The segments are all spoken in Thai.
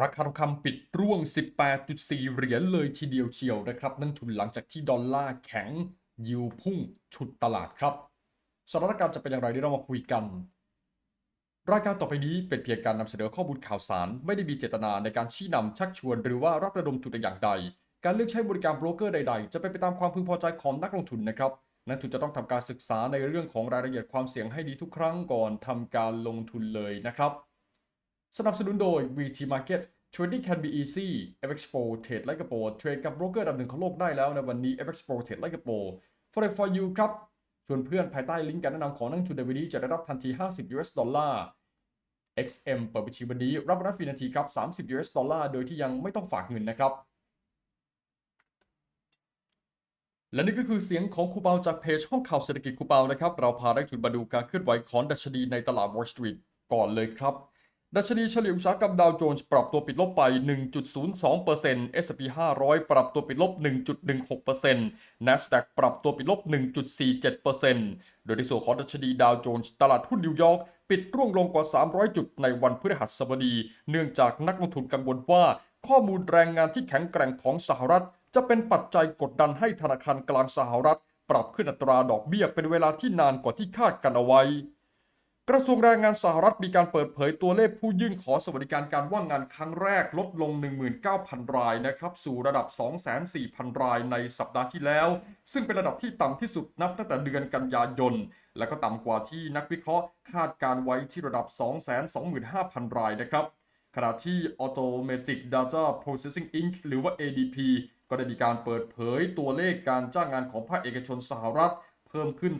ราคาทองคำปิดร่วง 18.4 เหรียญเลยทีเดียวเชียวนะครับ นั่นทุนหลังจากที่ดอลลาร์แข็ง ยิวพุ่งฉุดตลาดครับสถานการณ์จะเป็นอย่างไรเดี๋ยวเรามาคุยกัน รายการต่อไปนี้เป็นเพียงการนำเสนอข้อมูลข่าวสาร ไม่ได้มีเจตนาในการชี้นำชักชวน หรือว่ารับระดมทุนแต่อย่างใด การเลือกใช้บริการโบรกเกอร์ใด ๆ จะเป็นไปตามความพึงพอใจของนักลงทุนนะครับนักทุนจะต้องทำการศึกษาในเรื่องของรายละเอียดความเสี่ยงให้ดีทุกครั้งก่อนทำการลงทุนเลยนะครับ สนับสนุนโดย VT Market Trading can be easy FX Pro เทรดไลกระโปรเทรดกับโบรกเกอร์ดับหนึ่งของโลกได้แล้วในวันนี้ FX Pro เทรดไลกระโปร Forex for you ครับ ชวนเพื่อนภายใต้ลิงก์การแนะนำของนักทุนในวันนี้จะได้รับทันที 50 US ดอลลาร์ XM เปิดบัญชีวันนี้รับรับฟรีนาทีครับ 30 US ดอลลาร์ โดยที่ยังไม่ต้องฝากเงินนะครับ และนี่ก็คือเสียงของครูเปาจากเพจห้องข่าวเศรษฐกิจครูเปานะครับ เราพาได้ทุนมาดูการเคลื่อนไหวของดัชนีในตลาด Wall Street ก่อนเลยครับ ดัชนีเฉลี่ยอุตสาหกรรมดาวโจนส์ปรับตัวปิดลบไป 1.02% S&P 500 ปรับตัวปิดลบ 1.16% NASDAQ ปรับตัวปิดลบ 1.47%โดยในส่วนของดัชนีดาวโจนส์ตลาดหุ้นนิวยอร์กปิดร่วงลงกว่า 300 จุดในวันพฤหัสบดี เนื่องจากนักลงทุนกังวลว่า ข้อมูลแรงงานที่แข็งแกร่งของสหรัฐ จะเป็นปัจจัยกดดันให้ธนาคารกลางสหรัฐ ปรับขึ้นอัตราดอกเบี้ยเป็นเวลาที่นานกว่าที่คาดกันเอาไว้ กระทรวงแรงงานสหรัฐมีการเปิดเผยตัวเลขผู้ยื่นขอสวัสดิการการว่างงานครั้งแรกลดลง 19,000 รายนะครับ สู่ระดับ 24,000 รายในสัปดาห์ที่แล้ว ซึ่งเป็นระดับที่ต่ำที่สุดนับตั้งแต่เดือนกันยายน และก็ต่ำกว่าที่นักวิเคราะห์คาดการไว้ที่ระดับ 225,000 รายนะครับ ขณะที่ Automatic Data Processing Inc. หรือว่า ADP ก็ได้มีการเปิดเผยตัวเลขการจ้างงานของภาคเอกชนสหรัฐ เพิ่มขึ้น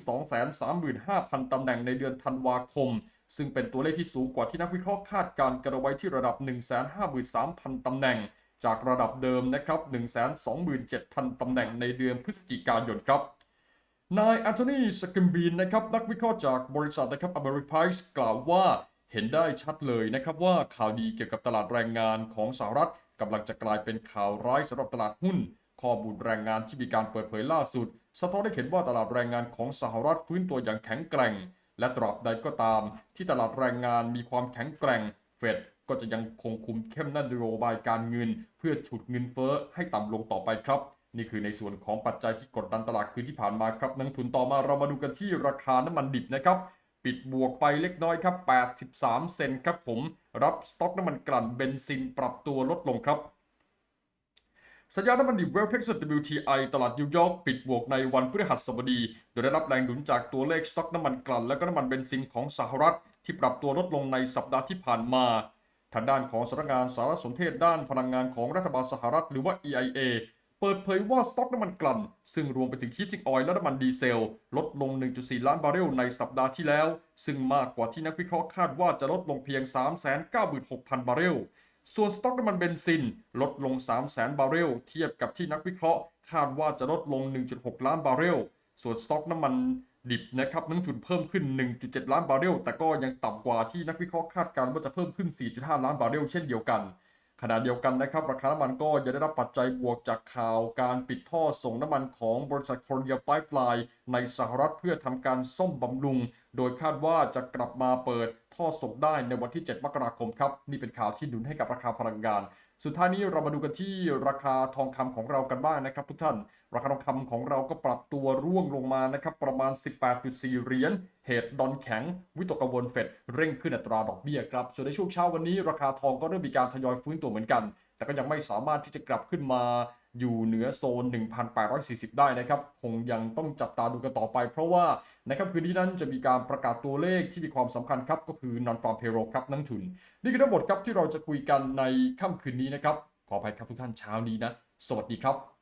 235,000 ตำแหน่งในเดือนธันวาคม ซึ่งเป็นตัวเลขที่สูงกว่าที่นักวิเคราะห์คาดการณ์กันไว้ที่ระดับ 153,000 ตำแหน่ง จากระดับเดิมนะครับ 127,000 ตำแหน่งในเดือนพฤศจิกายนครับนายแอนโทนีสกิมบีนนะครับนักวิเคราะห์จากบริษัทนะครับ Ameriprise กล่าวว่าเห็นได้ชัดเลยนะครับว่าข่าวดีเกี่ยวกับตลาดแรงงานของสหรัฐกำลังจะกลายเป็นข่าวร้ายสำหรับตลาดหุ้น ข้อมูลแรงงานที่มีการเปิดเผยล่าสุด สะท้อนให้เห็นว่าตลาดแรงงานของสหรัฐฟื้นตัวอย่างแข็งแกร่ง และตราบใดก็ตาม ที่ตลาดแรงงานมีความแข็งแกร่ง เฟดก็จะยังคงคุมเข้มนโยบายการเงิน เพื่อฉุดเงินเฟ้อให้ต่ำลงต่อไปครับ นี่คือในส่วนของปัจจัยที่กดดันตลาดคืนที่ผ่านมาครับนักทุนต่อมาเรามาดูกันที่ราคาน้ำมันดิบนะครับปิดบวกไปเล็กน้อยครับ 83 เซนครับผม รับสต็อกน้ำมันกลั่นเบนซินปรับตัวลดลงครับ สัญญาณน้ำมันดิบเวลเท็กซัส WTI ตลาดนิวยอร์กปิดบวกในวันพฤหัสบดี โดยได้รับแรงหนุนจากตัวเลขสต็อกน้ำมันกลั่นและก็น้ำมันเบนซินของสหรัฐ ที่ปรับตัวลดลงในสัปดาห์ที่ผ่านมา ทางด้านของสำนักงานสารสนเทศด้านพลังงานของรัฐบาลสหรัฐหรือว่า EIA เปิดเผยว่าสต็อกน้ำมันกลั่น ซึ่งรวมไปถึงฮีทจิ้งออยล์และน้ำมันดีเซล ลดลง 1.4 ล้านบาร์เรลในสัปดาห์ที่แล้ว ซึ่งมากกว่าที่นักวิเคราะห์คาดว่าจะลดลงเพียง 396,000 บาร์เรล ส่วนสต็อกน้ำมันเบนซินลดลง 300,000 บาร์เรล เทียบกับที่นักวิเคราะห์ คาดว่าจะลดลง 1.6 ล้านบาร์เรล ส่วนสต็อกน้ำมันดิบนะครับนักลงทุนเพิ่มขึ้น 1.7 ล้านบาร์เรล แต่ก็ยังต่ำกว่าที่นักวิเคราะห์คาดการณ์ว่าจะเพิ่มขึ้น 4.5 ล้านบาร์เรลเช่นเดียวกัน ขณะเดียวกันนะครับราคาน้ำมันก็ยังได้รับปัจจัยบวกจากข่าวการปิดท่อส่งน้ำมันของบริษัทโครเนียไ i ป e ในสหรัฐเพื่อทำการซ่อมบำรุง โดยคาดว่าจะกลับมาเปิดท่อส่งได้ในวันที่ 7 มกราคมครับ นี่เป็นข่าวที่หนุนให้กับราคาพลังงาน สุดท้ายนี้เรามาดูกันที่ราคาทองคำของเรากันบ้างนะครับ ทุกท่าน ราคาทองคำของเราก็ปรับตัวร่วงลงมานะครับประมาณ 18.4 เหรียญ เหตุดอนแข็ง วิตกกังวลเฟดเร่งขึ้นอัตราดอกเบี้ยครับ ส่วนในช่วงเช้าวันนี้ ราคาทองก็เริ่มมีการทยอยฟื้นตัวเหมือนกัน แต่ก็ยังไม่สามารถที่จะกลับขึ้นมา อยู่เหนือโซน 1,840 ได้นะครับ คงยังต้องจับตาดูกันต่อไป เพราะว่านะครับคืนนี้นั้นจะมีการประกาศตัวเลขที่มีความสำคัญครับ ก็คือ non farm payroll ครับนักทุน นี่คือทั้งหมดครับที่เราจะคุยกันในค่ำคืนนี้นะครับ ขออภัยครับทุกท่านเช้านี้นะ สวัสดีครับ